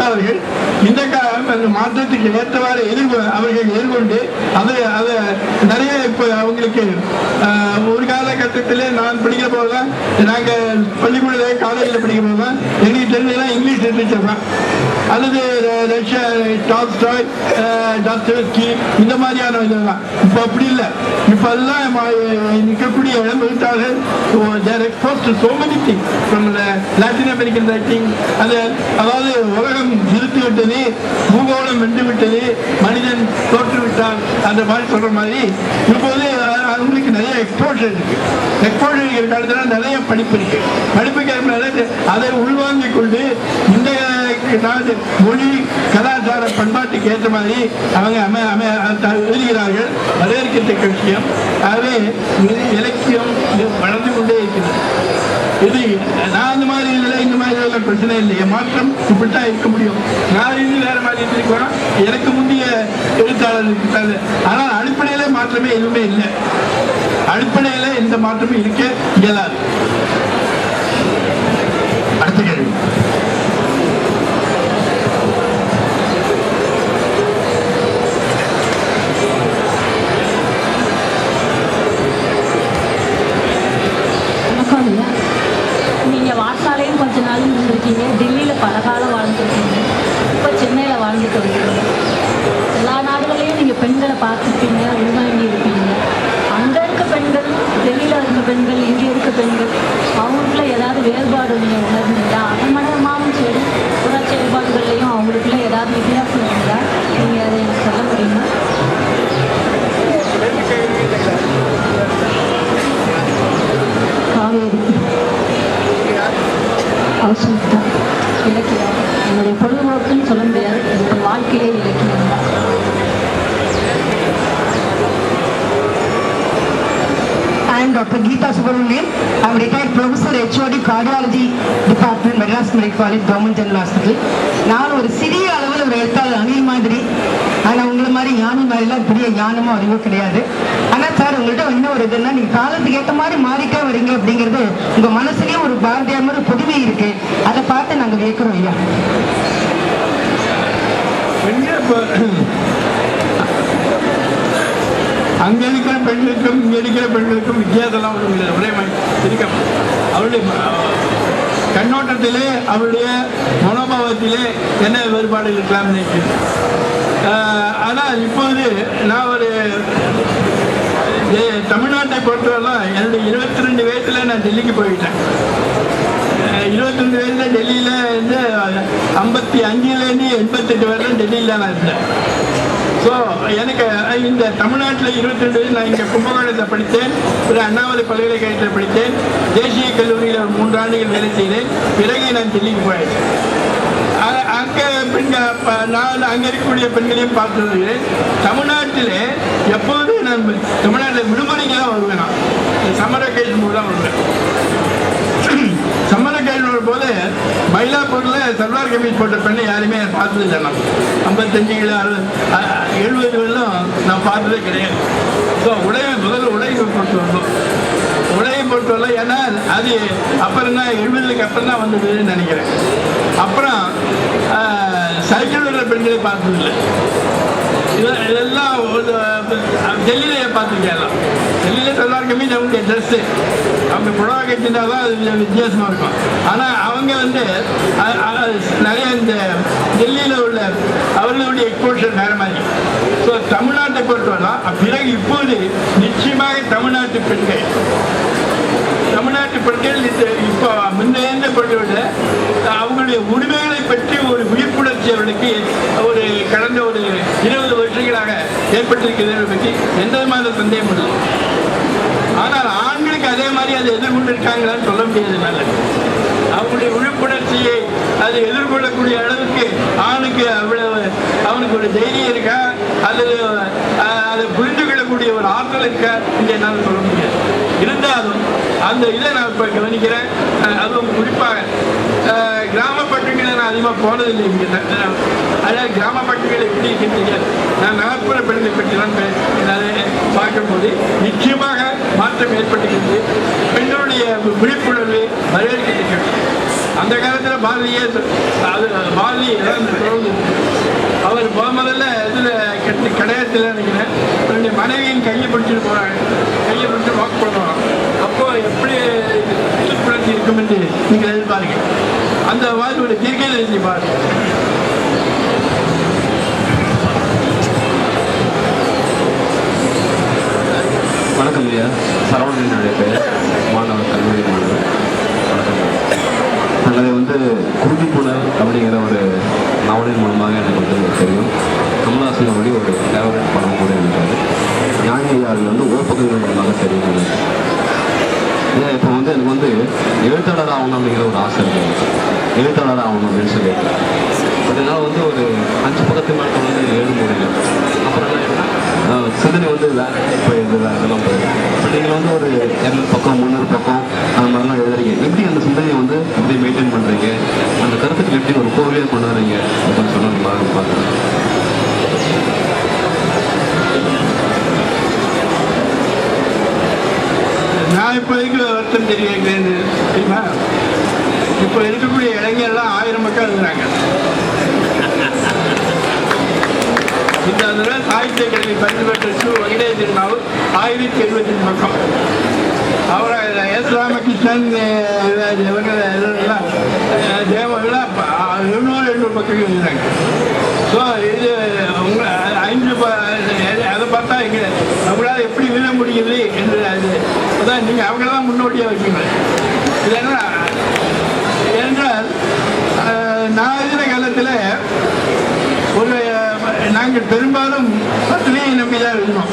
எழுத்தாளர்கள் இந்த அந்த மாற்றத்துக்கு ஏற்றவாறு எதிர்கொ அவர்கள் எதிர்கொண்டு அதை அதை நிறைய இப்போ அவங்களுக்கு ஒரு காலகட்டத்தில் நான் படிக்கிற போதுதான் நாங்கள் பள்ளிக்கூடத்தில் காலேஜில் படிக்கிற போதுதான் எங்களுக்கு தெரிஞ்சதெல்லாம் இங்கிலீஷ் லிட்ரேச்சர் தான். அல்லது ர- ரஷ்யா டால்ஸ்டாய் டாக்டர்ஸ்கி இந்த மாதிரியான இதெல்லாம் இப்போ அப்படி இல்லை. இப்போ எல்லாம் நிற்கக்கூடிய இளம் they're exposed to so many thing நம்ம லாட்டின் அமெரிக்கன் ரைட்டிங் அது அதாவது உலகம் இருத்து விட்டது பூகோளம் வென்று விட்டது மனிதன் தோற்றுவிட்டான் அந்த மாதிரி சொல்ற மாதிரி. இப்போது அவங்களுக்கு நிறைய எக்ஸ்போஷர் இருக்கு. எக்ஸ்போஷர் இருக்கிற காலத்துல நிறைய படிப்பு இருக்கு. படிப்புக்கு அதை உள்வாங்கிக் கொண்டு இந்த மொழி கலாச்சார பண்பாட்டுக்கு ஏற்ற மாதிரி அவங்க அமை அமை த- எழுதுகிறார்கள். வரவேற்கத்தக்க விஷயம் ஆகவே இலக்கியம் வளர்ந்து கொண்டே இருக்கிறது. இது நான் அந்த மாதிரி இதில் பிரச்சனை இல்லையே மாற்றம் இப்படித்தான் இருக்க முடியும். நான் இது வேற மாதிரி இருந்திருக்கோம் எனக்கு முந்தைய எழுத்தாளர் இருக்காது. ஆனால் அடிப்படையில மாற்றமே எதுவுமே இல்லை. அடிப்படையில எந்த மாற்றமும் இருக்க இயலாது. அடுத்த கேள்வி. அவசரம் இலக்கியம் என்னுடைய பொழுதுபோக்குன்னு சொல்ல முடியாது என்னுடைய வாழ்க்கையே இலக்கியம் தான் I am Dr. Geeta Subramanian. I am retired professor HOD Cardiology Department, Madras Medical College, Government General Hospital. நான் ஒரு சிறிய அளவில் ஒரு எழுத்தாளர் அணில் மாதிரி ஆனால் உங்களை மாதிரி ஞானம் மாதிரிலாம் பெரிய ஞானமும் அறிவோ கிடையாது. ஆனால் சார் உங்கள்கிட்ட என்ன ஒரு இதுன்னா நீங்கள் காலத்துக்கு ஏற்ற மாதிரி மாறிட்டே வரீங்க அப்படிங்கிறது உங்கள் மனசுலயே ஒரு பாரதியார் மாதிரி புதுமை இருக்கு. அதை பார்த்து நாங்கள் கேட்குறோம் ஐயா. பெண்கள் அங்க இருக்கிற பெண்களுக்கும் இங்க இருக்கிற பெண்களுக்கும் வித்தியாசம்லாம் ஒன்றும் இல்லை. ஒரே மாதிரி. இருக்க கண்ணோட்டத்திலே அவருடைய மனோபாவத்திலே என்ன வேறுபாடு இருக்கலாம் நினைக்கிறேன் ஆனால் இப்போது நான் ஒரு தமிழ்நாட்டை பொறுத்தவரைலாம் என்னுடைய இருபத்தி ரெண்டு வயசில் நான் டெல்லிக்கு போயிட்டேன். இருபத்தி ரெண்டு வயசில் டெல்லியில் இருந்து ஐம்பத்தி அஞ்சுலேருந்து எண்பத்தெட்டு வரையிலும் டெல்லியில் நான் இருந்தேன். ஸோ எனக்கு இந்த தமிழ்நாட்டில் இருபத்தி ரெண்டு வயசு நான் இங்கே கும்பகோணத்தில் படித்தேன். ஒரு அண்ணாமலை பல்கலைக்கழகத்தில் படித்தேன். தேசிய கல்லூரியில் ஒரு மூன்று ஆண்டுகள் வேலை செய்தேன். பிறகு நான் டெல்லிக்கு போயிட்டேன். அங்கே பெண்கள் நான் அங்கே இருக்கக்கூடிய பெண்களையும் பார்த்தது தமிழ்நாட்டில் எப்போதும் நான் தமிழ்நாட்டில் விடுமுறைக்கு தான் வருவேன் நான். சம்மர் வெக்கேஷன் வருவேன். போது மயிலாப்பூர்ல சல்வார் கமீஸ் போட்ட பெண்ணை யாருமே பார்த்தது இல்லை நான் ஐம்பத்தஞ்சு கிலோ அறுபது எழுபது வெள்ளம் நான் பார்த்ததே கிடையாது. ஸோ உடைய முதல்ல உடையை போட்டு வந்தோம் உடையை போட்டு வரல ஏன்னா அது அப்புறம் தான் எழுபதுக்கு அப்புறம் தான் வந்ததுன்னு நினைக்கிறேன். அப்புறம் சைக்கிள் வர பெண்களை பார்த்ததில்லை இது இதெல்லாம் ஒரு, அஹ், டெல்லியில பார்த்துருக்கேன் டெல்லியில சல்வார் கமீஸ் அவங்களுடைய ட்ரெஸ்ஸு அவங்க புடவை கட்டினா தான் அது கொஞ்சம் வித்தியாசமாக இருக்கும். ஆனால் அவங்க வந்து நிறைய இந்த டெல்லியில் உள்ள அவர்களுடைய எக்ஸ்போஷர் வேற மாதிரி. ஸோ தமிழ்நாட்டை பொறுத்தவரை பிறகு இப்போது நிச்சயமாக தமிழ்நாட்டு பெண்கள். தமிழ்நாட்டு பெண்கள் இந்த இப்போ முன்னேந்த பெண்களை விட அவங்களுடைய உரிமைகளை பற்றி ஒரு விழிப்புணர்ச்சி அவர்களுக்கு ஒரு கடந்த ஒரு இருபது வருஷங்களாக ஏற்பட்டிருக்கிறது பற்றி எந்த விதமான சந்தேகம் இல்லை. ஆனால் ஆண்களுக்கு அதே மாதிரி அதை எதிர்கொண்டு இருக்காங்களான்னு சொல்ல முடியாது என்னால. அவங்களுடைய விழிப்புணர்ச்சியை அதை எதிர்கொள்ளக்கூடிய அளவுக்கு ஆணுக்கு அவ்வளவு அவனுக்கு ஒரு தைரியம் இருக்கா? அல்லது அதை புரிந்து கொள்ளக்கூடிய ஒரு ஆற்றல் இருக்கா? என்று என்னால் சொல்ல முடியாது. இருந்தாலும் அந்த இதை நான் இப்போ கவனிக்கிறேன். அதுவும் குறிப்பாக கிராம கிராமப்பட்டங்களை நான் அதிகமாக போனதில்லை இங்கே நான் அதாவது கிராமப்பட்டங்கள் எப்படி இருக்கின்றீங்க? நான் நகர்ப்புற பெண்களை பற்றி தான் பார்க்கும்போது நிச்சயமாக மாற்றம் ஏற்பட்டுகிறது. பெண்களுடைய விழிப்புணர்வு வரவேற்கிறது அந்த காலத்தில் பாரதியே அது பாரதி அவர் முத முதல்ல இதில் கட்டி கடையத்தில் நினைக்கிறேன். தன்னுடைய மனைவியின் கையை பிடிச்சிட்டு போகிறாங்க கையை பிடிச்சி வாக்கு பண்ணுவாங்க. இருக்கும் என்று நீங்கள் எதிர்பாருங்க அந்த மாதிரி ஒரு எழுதி பாருங்கள். வணக்கம் ஐயா. சரவணன் என்னுடைய பேர் மாணவர் கல்லூரி மாணவர். வணக்கம் நாங்கள் வந்து குருதி புனல் அப்படிங்கிற ஒரு நாவலின் மூலமாக எனக்கு வந்து தெரியும். கமலாசன் வழி ஒரு டேவலட் படம் கூட இருந்தார் ஞானி ஐயா வந்து ஓப்பகங்கள் மூலமாக தெரியும். ஏன்னா இப்போ வந்து எனக்கு வந்து எழுத்தாளர் ஆகணும் அப்படிங்கிற ஒரு ஆசை இருக்குது எழுத்தாளர் ஆகணும் அப்படின்னு சொல்லி அதனால வந்து ஒரு அஞ்சு பக்கத்து மேலே வந்து எழுத முடியல. அப்புறம் என்ன சிந்தனை வந்து வேறு போயிடுது வேற இதெல்லாம் இப்போ நீங்கள் வந்து ஒரு இரநூறு பக்கம் முந்நூறு பக்கம் அந்த மாதிரிலாம் எழுதுறீங்க. எப்படி அந்த சிந்தனையை வந்து எப்படி மெயின்டைன் பண்ணுறீங்க அந்த கருத்துக்கு எப்படி ஒரு கோவிலே கொண்டு வரீங்க? அப்படின்னு சொன்னால் நல்லா இருக்கும் நான் இப்போதைக்கு வருத்தம் தெரிவிக்கிறேன் தெரியுமா? இப்போ இருக்கக்கூடிய இளைஞர்லாம் ஆயிரம் மக்கள் இருக்கிறாங்க. இந்த சாகித்ய கல்வி பரிசு பெற்ற சு வெங்கடேசன் ஆயிரத்தி எழுபத்தி பக்கம் அவரை எஸ் ராமகிருஷ்ணன் அஹ், இவங்க இதெல்லாம் ப- எழுநூறு எழுநூறு பக்கம் எழுதுறாங்க ஸோ இது உங்களை ஐந்து ப- அதை பார்த்தா எங்க அவங்களால எப்படி விழ முடியுது? நீங்கள் அவங்கள தான் முன்னோடியாக வைப்பீங்க. இல்லைன்னா என்ன ஏனென்றால் நான் இருக்கிற காலத்தில் ஒரு நாங்கள் பெரும்பாலும் பத்திரிகை நம்பி தான்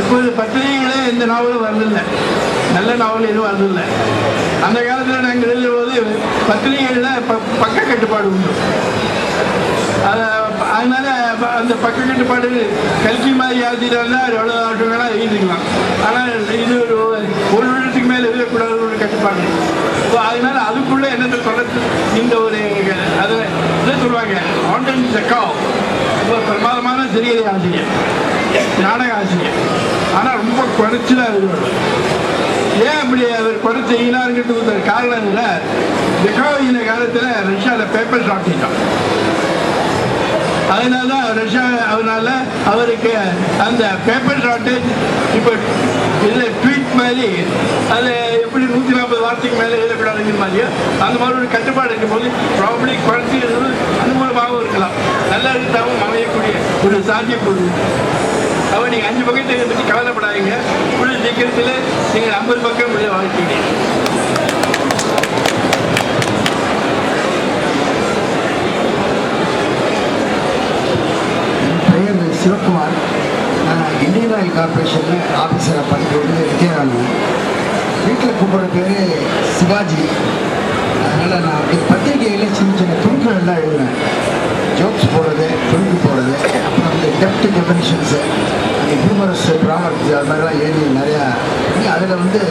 இப்போது பத்திரிகைகளே எந்த நாவலும் வரதில்லை நல்ல நாவல் எதுவும் வரதில்லை அந்த காலத்தில் நாங்கள் எழுதும்போது பத்திரிகைகளில் ப பக்க கட்டுப்பாடு உண்டு. அதை அதனால ப- அந்த பக்க கட்டுப்பாடு கல்வி மாதிரி எழுதிட்டாருந்தா எவ்வளோ ஆட்டம் வேணால் எழுதிக்கலாம் ஆனால் இது ஒரு ஒரு வருடத்துக்கு மேலே எழுதக்கூடாது ஒரு கட்டுப்பாடு. ஸோ அதனால அதுக்குள்ளே என்னென்ன சொல்றது இந்த ஒரு அதை என்ன சொல்லுவாங்க? ஆண்டன் செக்காவ் ரொம்ப பிரமாதமான சிறியதை ஆசிரியர். நாடக ஆசிரியர். ஆனால் ரொம்ப குறைச்சி தான் எழுதுவார். ஏன் அப்படி அவர் குறை செய்யினாருங்கிறது காரணம் இல்லை ஜக்காவின காலத்தில் ரஷ்யாவில் பேப்பர் ஷாப்பிட்டான் அதனால தான் ரஷ்யா அதனால அவருக்கு அந்த பேப்பர் ஷார்ட்டேஜ் இப்போ இதில் ட்வீட் மாதிரி அது எப்படி நூற்றி நாற்பது வார்த்தைக்கு மேலே எழுதக்கூடாதுங்கிற மாதிரியோ அந்த மாதிரி ஒரு கட்டுப்பாடு இருக்கும்போது ப்ராப்ளி குறைச்சி எழுதுறது அது மூலமாகவும் இருக்கலாம். நல்ல எழுத்தாகவும் அமையக்கூடிய ஒரு சாத்தியக்கூறு அவன் நீங்கள் அஞ்சு பக்கத்தை பற்றி கவலைப்படாதீங்க. கூடிய சீக்கிரத்தில் நீங்கள் ஐம்பது பக்கம் உள்ள வாழ்க்கை. சிவகுமார் நான் இந்தியன் ஆயில் கார்பரேஷனில் ஆஃபீஸராக பண்ணிட்டு இருக்கேன் ஆனேன் வீட்டில் கூப்பிட்ற பேர் சிவாஜி. அதனால் நான் அப்படி பத்திரிகையில் சின்ன சின்ன துணுக்கள் எல்லாம் எழுதுவேன். ஜோக்ஸ் போடுறது துணுக்கு போடுறது அப்புறம் அந்த டெப்ட் டெஃபினிஷன்ஸு அந்த ஹியூமரஸ் ப்ராமர்ஸ் அது மாதிரிலாம் எழுதி நிறையா அதில் வந்து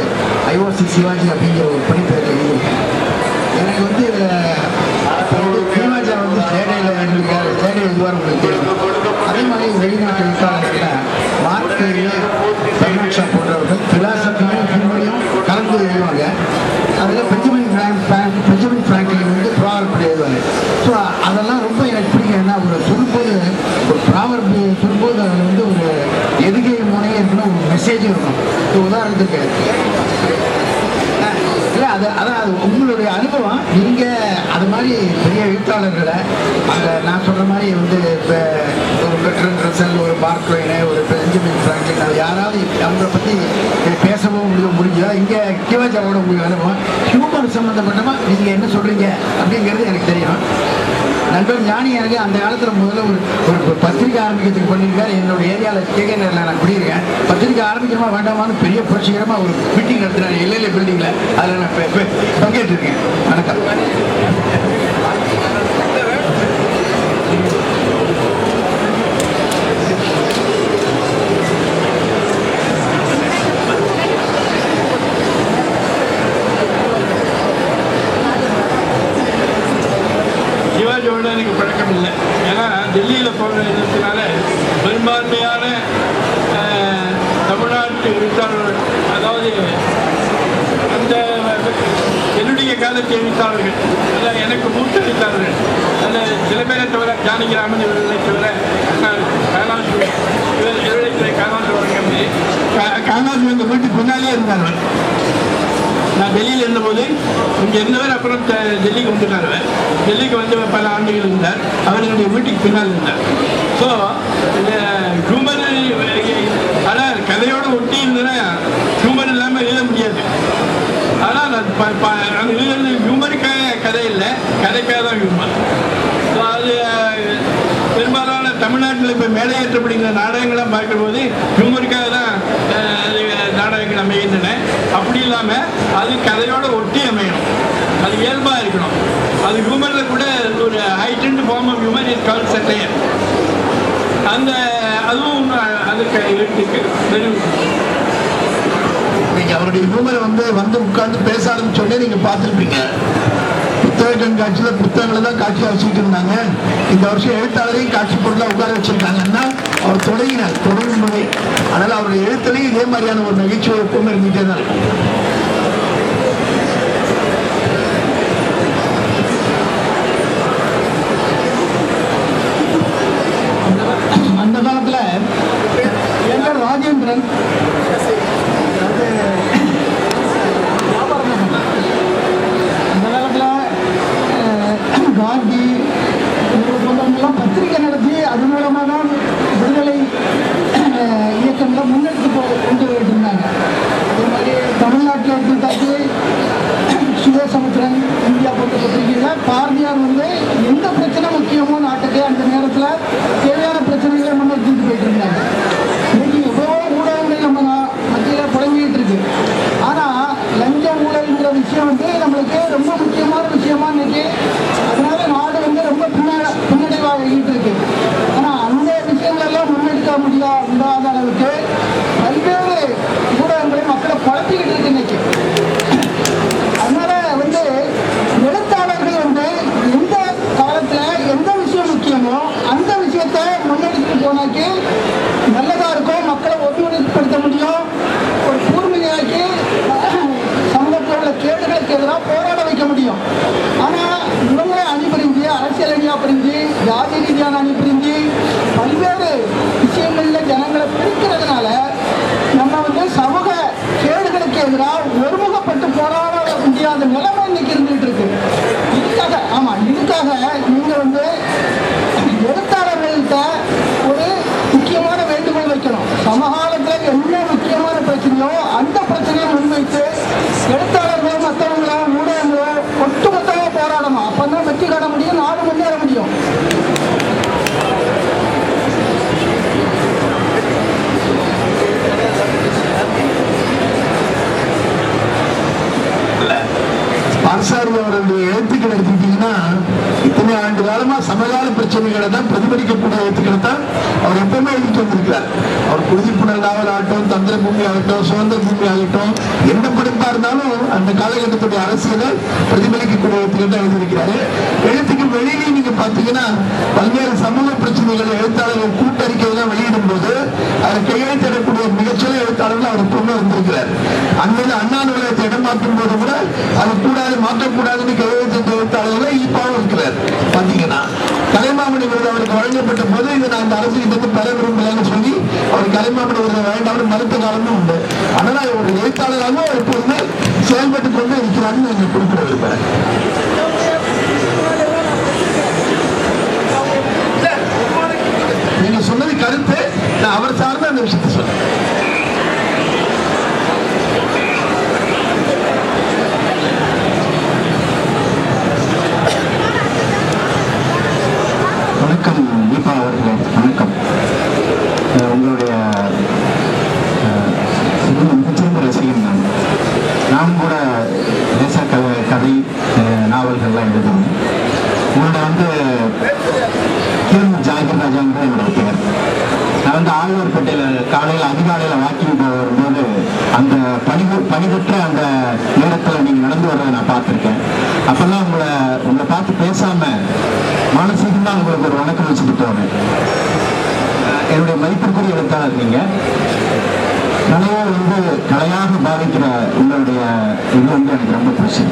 ஐஓசி சிவாஜி அப்படிங்கிற ஒரு பணிப்பேரில் எழுதியிருக்கேன். எனக்கு வந்து இதில் இப்போ வந்து சிவாஜா வந்து ஸ்டேடியில் எழுதியிருக்காரு ஸ்டேடியில் எழுதுவார் உங்களுக்கு தெரியும் அதே மாதிரி வெளிநாட்டு எழுத்தாளர்கள் மார்க்கு பரிமாட்சா போன்றவர்கள் பிலாசபியும் ஹியூமரையும் கலந்து எழுதுவாங்க அதில் Benjamin Frank Frank Benjamin Franklin வந்து ப்ராவர்பி எழுதுவாங்க ஸோ அதெல்லாம் ரொம்ப எனக்கு பிடிக்கும் ஏன்னா ஒரு சொல்லும்போது ஒரு ப்ராவர்பி சொல்லும்போது அதில் வந்து ஒரு எதுகை முனையும் இருக்கணும் ஒரு மெசேஜும் இருக்கும் இப்போ உதாரணத்துக்கு இல்லை அது அதான் அது உங்களுடைய அனுபவம் நீங்கள் அது மாதிரி பெரிய எழுத்தாளர்களை அந்த நான் சொல்கிற மாதிரி வந்து இப்போ ஒரு பெட்ரன் ரசல் ஒரு பார்க்வைனு ஒரு பெஞ்சமின் ஃப்ராங்க்லின் அது யாராவது அவங்கள பற்றி பேசவோ முடிய முடிஞ்சதா? இங்கே கிவாஜாவோட உங்களுக்கு அனுபவம். ஹியூமர் சம்மந்தப்பட்டமாக நீங்கள் என்ன சொல்கிறீங்க அப்படிங்கிறது எனக்கு தெரியும். நண்பர் ஞானி எனக்கு அந்த காலத்தில் முதல்ல ஒரு ஒரு பத்திரிக்கை ஆரம்பிக்கிறதுக்கு பண்ணியிருக்காரு. என்னோட ஏரியாவில் கேகே நான் குடியிருக்கேன். பத்திரிக்கை ஆரம்பிக்கிறமா வேண்டாமான்னு பெரிய புரட்சிகரமாக ஒரு மீட்டிங் நடத்துனாங்க எல்எல்ஏ பில்டிங்கில் அதில் நான் பங்கேற்றிருக்கேன். வணக்கம் சிவாஜியோட எனக்கு பழக்கம் இல்லை ஏன்னா டெல்லியில் போகிற இருந்ததுனால பெரும்பான்மையான அஹ், தமிழ்நாட்டு எழுத்தாளர்கள் அதாவது அதில் எனக்கு மூத்த எழுத்தாளர்கள் அதில் சில பேரை தவிர ஜானகிராமன் இவர்களை தவிர காணாமல் இவர் இவர்களை காணாமல் வருகிறது காணாமல் எங்கள் வீட்டுக்கு பின்னாலே இருந்தார்கள் நான் டெல்லியில் இருந்தபோது இங்கே இருந்தவர் அப்புறம் ட- டெல்லிக்கு வந்துட்டார் டெல்லிக்கு வந்து பல ஆண்டுகள் இருந்தார். அவர் என்னுடைய வீட்டுக்கு பின்னால் இருந்தார். ஸோ இந்த ஹியூமர் ஆனால் கதையோடு ஒட்டி இருந்ததுன்னா ஹியூமர் இல்லாமல் எழுத முடியாது ஆனால் எழுதுறது ஹியூமருக்காக கதை இல்லை. கதைக்காக தான் ஹியூமர் ஸோ அது பெரும்பாலான தமிழ்நாட்டில் இப்போ மேலையேற்றப்படுகிற நாடகங்களாக பார்க்கும்போது ஹியூமருக்காக தான் அது நாடகங்கள் அமைகின்றன. அப்படி இல்லாமல் அது கதையோட ஒட்டி அமையணும். அது இயல்பாக இருக்கணும். அது ஹியூமரில் கூட ஒரு heightened form of humour is call satire அந்த அதுவும் அதுக்கு இருக்கு. நீங்க அவருடைய ஹியூமரை வந்து வந்து உட்கார்ந்து பேச ஆரம்பிச்சோடனே நீங்க பார்த்துருப்பீங்க. புத்தக கண்காட்சியில புத்தகங்களை தான் காட்சியா வச்சுட்டு இருந்தாங்க. இந்த வருஷம் எழுத்தாளரையும் காட்சி பொருளா உட்கார வச்சிருக்காங்கன்னா அவர் தொடங்கினார் தொடங்கும் முறை அதனால அவருடைய எழுத்துலையும் இதே மாதிரியான ஒரு நகைச்சுவை எப்பவுமே இருந்துகிட்டே தான் இருக்கும் அந்த காலத்துல ராஜேந்திரன். பான்சாரி அவருடைய எழுத்துக்கள் எடுத்துக்கிட்டீங்கன்னா இத்தனை ஆண்டு காலமா சமகால பிரச்சனைகளை தான் பிரதிபலிக்கக்கூடிய எழுத்துக்களை தான் அவர் எப்பவுமே எழுதிட்டு வந்திருக்கிறார். அவர் குருதிப்புணர் நாவல் ஆகட்டும் தந்திர பூமி ஆகட்டும் சுதந்திர பூமி ஆகட்டும் எந்த படைப்பா இருந்தாலும் அந்த காலகட்டத்துடைய அரசியலை பிரதிபலிக்கக்கூடிய எழுத்துக்கள் தான் எழுதியிருக்கிறாரு. எழுத்துக்கு வெளியிலேயே நீங்க பாத்தீங்கன்னா பல்வேறு சமூக பிரச்சனைகள் எழுத்தாளர்கள் கூட்டறிக்கையெல்லாம் வெளியிடும் போது அதை கையெழுத்திடக்கூடிய மிகச்சில எழுத்தாளர்கள் அவர் எப்பவுமே வந்திருக்கிறார். அன்னைக்கு அண்ணா நூலகத்தை இடம் மாற்றும் போது கூட அது கூடாது மாற்றக்கூடாதுன்னு கையெழுத்திட்ட எழுத்தாளர்களை இப்பாவும் இருக்கிறார். பார்த்தீங்கன்னா கலைமாமணி விருது அவருக்கு வழங்கப்பட்ட போது இதை நான் இந்த அரசு கிட்ட பெற விரும்பலன்னு சொல்லி அவர் கலைமாமணி விருது வேண்டாம்னு மறுத்த காலமும் உண்டு. அதனால ஒரு எழுத்தாளராக எப்போதுமே செயல்பட்டு கொண்டு இருக்கிறான்னு நான் குறிப்பிட விரும்புகிறேன். நீங்க சொன்னது கருத்து. நான் அவர் சார்ந்த அந்த விஷயத்தை சொன்னேன் வணக்கம் தீபா அவர்களே வணக்கம் அஹ் உங்களுடைய அஹ், இது மிகச்சிறந்த ரசிகன் நான் நான் கூட தேச கதை கதை அஹ், நாவல்கள்லாம் எழுதுவேன் உங்களோட வந்து கிரண் ஜாகிர் ராஜாங்கிறது என்னோட பேர் நான் வந்து ஆழ்வார்பேட்டையில் காலையில் அதிகாலையில் வாக்கிங் வரும்போது அந்த பணிவு பணிபெற்ற அந்த நேரத்தில் நீங்கள் நடந்து வர்றதை நான் பார்த்துருக்கேன் அப்போல்லாம் உங்களை உங்களை பார்த்து பேசாமல் மானசீகமாக உங்களுக்கு ஒரு வணக்கம் வச்சுட்டு போவேன் என்னுடைய மதிப்பிற்குரிய எழுத்தாளர் நீங்க. கலையை வந்து கலையாக பாதிக்கிற உங்களுடைய இது வந்து எனக்கு ரொம்ப பிடிச்சது.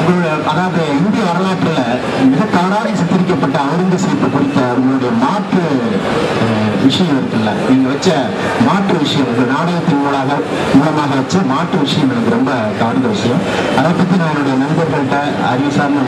உங்களுடைய அதாவது இந்திய வரலாற்றில் மிக தவறாக சித்தரிக்கப்பட்ட அவுரங்கசீப்பு குறித்த உங்களுடைய மாற்று அஹ், விஷயம் இருக்குல்ல? நீங்க வச்ச மாற்று விஷயம் உங்க நாடகத்தின் மூலமாக மூலமாக வச்ச மாற்று விஷயம் எனக்கு ரொம்ப கவர்ந்த விஷயம். அதை பத்தி நான் என்னுடைய நண்பர்கள்ட்ட அறிவு சார்ந்த